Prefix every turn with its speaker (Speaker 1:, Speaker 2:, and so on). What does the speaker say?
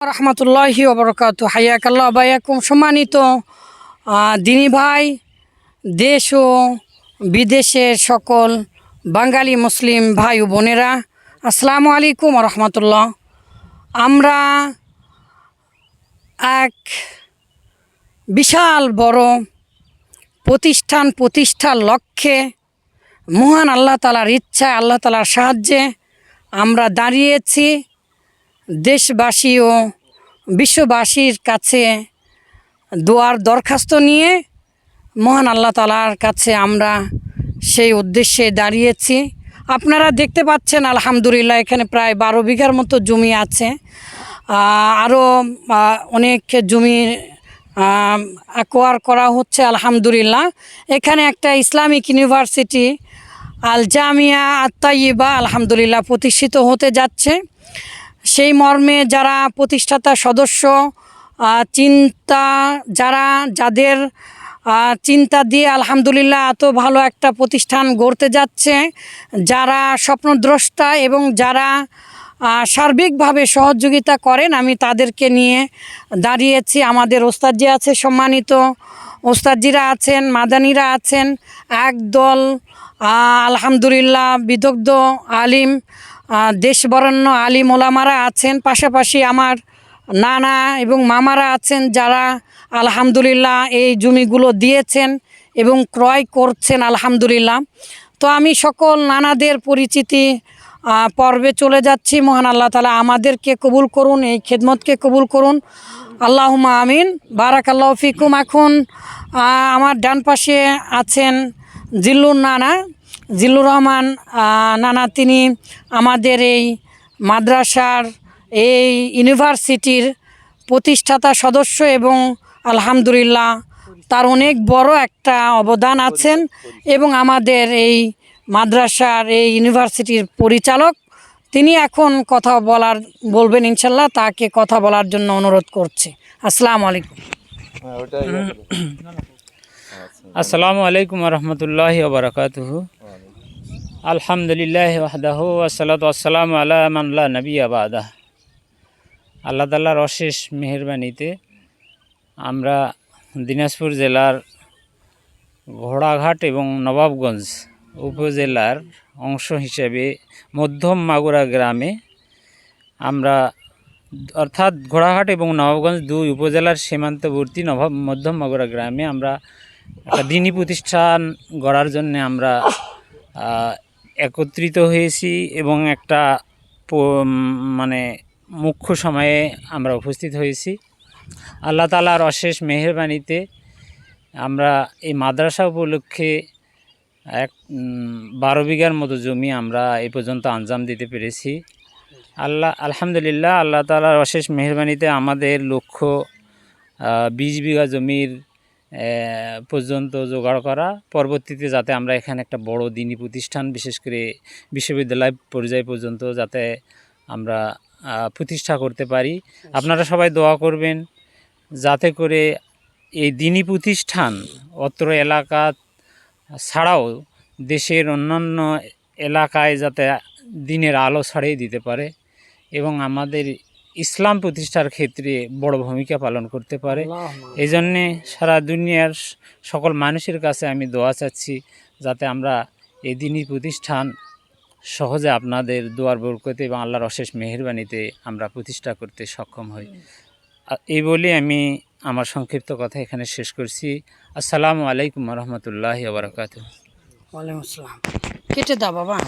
Speaker 1: রহমতুল্লাহি ওবরকাত হাইয়াকাল্লাহ বায়াকুম সম্মানিত দিনী ভাই, দেশ ও বিদেশের সকল বাঙালি মুসলিম ভাই ও বোনেরা, আসসালামু আলাইকুম রহমতুল্লাহ। আমরা এক বিশাল বড় প্রতিষ্ঠান প্রতিষ্ঠার লক্ষ্যে মহান আল্লাহ তালার ইচ্ছায়, আল্লাহ তালার সাহায্যে আমরা দাঁড়িয়েছি। দেশবাসী ও বিশ্ববাসীর কাছে দোয়ার দরখাস্ত নিয়ে মহান আল্লাহ তালার কাছে আমরা সেই উদ্দেশ্যে দাঁড়িয়েছি। আপনারা দেখতে পাচ্ছেন, আলহামদুলিল্লাহ, এখানে প্রায় বারো বিঘার মতো জমি আছে। আরও অনেক জমি অ্যাকোয়ার করা হচ্ছে, আলহামদুলিল্লাহ। এখানে একটা ইসলামিক ইউনিভার্সিটি আল জামিয়া আত্মাইবা আলহামদুলিল্লাহ, প্রতিষ্ঠিত হতে যাচ্ছে। সেই মর্মে যারা প্রতিষ্ঠাতা সদস্য চিন্তা যারা, যাদের চিন্তা দিয়ে আলহামদুলিল্লাহ এত ভালো একটা প্রতিষ্ঠান গড়তে যাচ্ছে, যারা স্বপ্নদ্রষ্টা এবং যারা সার্বিকভাবে সহযোগিতা করেন, আমি তাদেরকে নিয়ে দাঁড়িয়েছি। আমাদের ওস্তাদজি আছে, সম্মানিত ওস্তাদজিরা আছেন, মাদানিরা আছেন, একদল আলহামদুলিল্লাহ বিদগ্ধ, আলিম দেশবরণ্য আলিম ওলামারা আছেন, পাশাপাশি আমার নানা এবং মামারা আছেন যারা আলহামদুলিল্লাহ এই জমিগুলো দিয়েছেন এবং ক্রয় করছেন, আলহামদুলিল্লাহ। তো আমি সকল নানাদের পরিচিতি পর্বে চলে যাচ্ছি। মহান আল্লাহ তালা আমাদেরকে কবুল করুন, এই খেদমতকে কবুল করুন। আল্লাহুমা আমিন। বারাকাল্লাহ ফিকুম। এখন আমার ডান পাশে আছেন জিল্লুর নানা। জিল্লুর রহমান নানা তিনি আমাদের এই মাদ্রাসার এই ইউনিভার্সিটির প্রতিষ্ঠাতা সদস্য এবং আলহামদুলিল্লাহ তার অনেক বড় একটা অবদান আছেন এবং আমাদের এই মাদ্রাসার এই ইউনিভার্সিটির পরিচালক। তিনি এখন কথা বলার বলবেন ইনশাল্লাহ তাকে কথা বলার জন্য অনুরোধ করছি। আসসালামু আলাইকুম।
Speaker 2: আসসালামু আলাইকুম রহমতুল্লাহ বারকাতুহু। আলহামদুলিল্লাহ ওয়াহদাহু আসসালাতু আসসালামু আলা মানলা নবী আবাদা আল্লাহ তাল্লাহর অশেষ মেহরবানিতে আমরা দিনাজপুর জেলার ঘোড়াঘাট এবং নবাবগঞ্জ উপজেলার অংশ হিসেবে মধ্যম মাগুরা গ্রামে আমরা অর্থাৎ ঘোড়াঘাট এবং নবাবগঞ্জ দুই উপজেলার সীমান্তবর্তী নবাব মধ্যম মাগুরা গ্রামে আমরা একটা দিনী প্রতিষ্ঠান গড়ার জন্য আমরা একত্রিত হয়েছি এবং একটা মানে মুখ্য সময়ে আমরা উপস্থিত হয়েছি। আল্লাহ তালার অশেষ মেহরবানিতে আমরা এই মাদ্রাসা উপলক্ষে এক বারো বিঘার মতো জমি আমরা এই পর্যন্ত আঞ্জাম দিতে পেরেছি। আল্লাহ, আলহামদুলিল্লাহ আল্লাহ তালার অশেষ মেহরবানিতে আমাদের লক্ষ্য বিশ বিঘা জমির পর্যন্ত জোগাড় করা। পরবর্তীতে যাতে আমরা এখানে একটা বড় দিনী প্রতিষ্ঠান, বিশেষ করে বিশ্ববিদ্যালয় পর্যায় পর্যন্ত যাতে আমরা প্রতিষ্ঠা করতে পারি। আপনারা সবাই দোয়া করবেন যাতে করে এই দিনী প্রতিষ্ঠান অত্র এলাকা ছাড়াও দেশের অন্যান্য এলাকায় যাতে দিনের আলো ছড়িয়ে দিতে পারে এবং আমাদের ইসলাম প্রতিষ্ঠার ক্ষেত্রে বড় ভূমিকা পালন করতে পারে। এই জন্যে সারা দুনিয়ার সকল মানুষের কাছে আমি দোয়া চাচ্ছি যাতে আমরা এই দিনই প্রতিষ্ঠান সহজে আপনাদের দোয়ার বরকতে এবং আল্লাহর অশেষ মেহরবানিতে আমরা প্রতিষ্ঠা করতে সক্ষম হই। এই বলে আমি আমার সংক্ষিপ্ত কথা এখানে শেষ করছি। আসসালামু আলাইকুম রহমতুল্লাহ বারকাত
Speaker 1: কেটে দাও বাবা।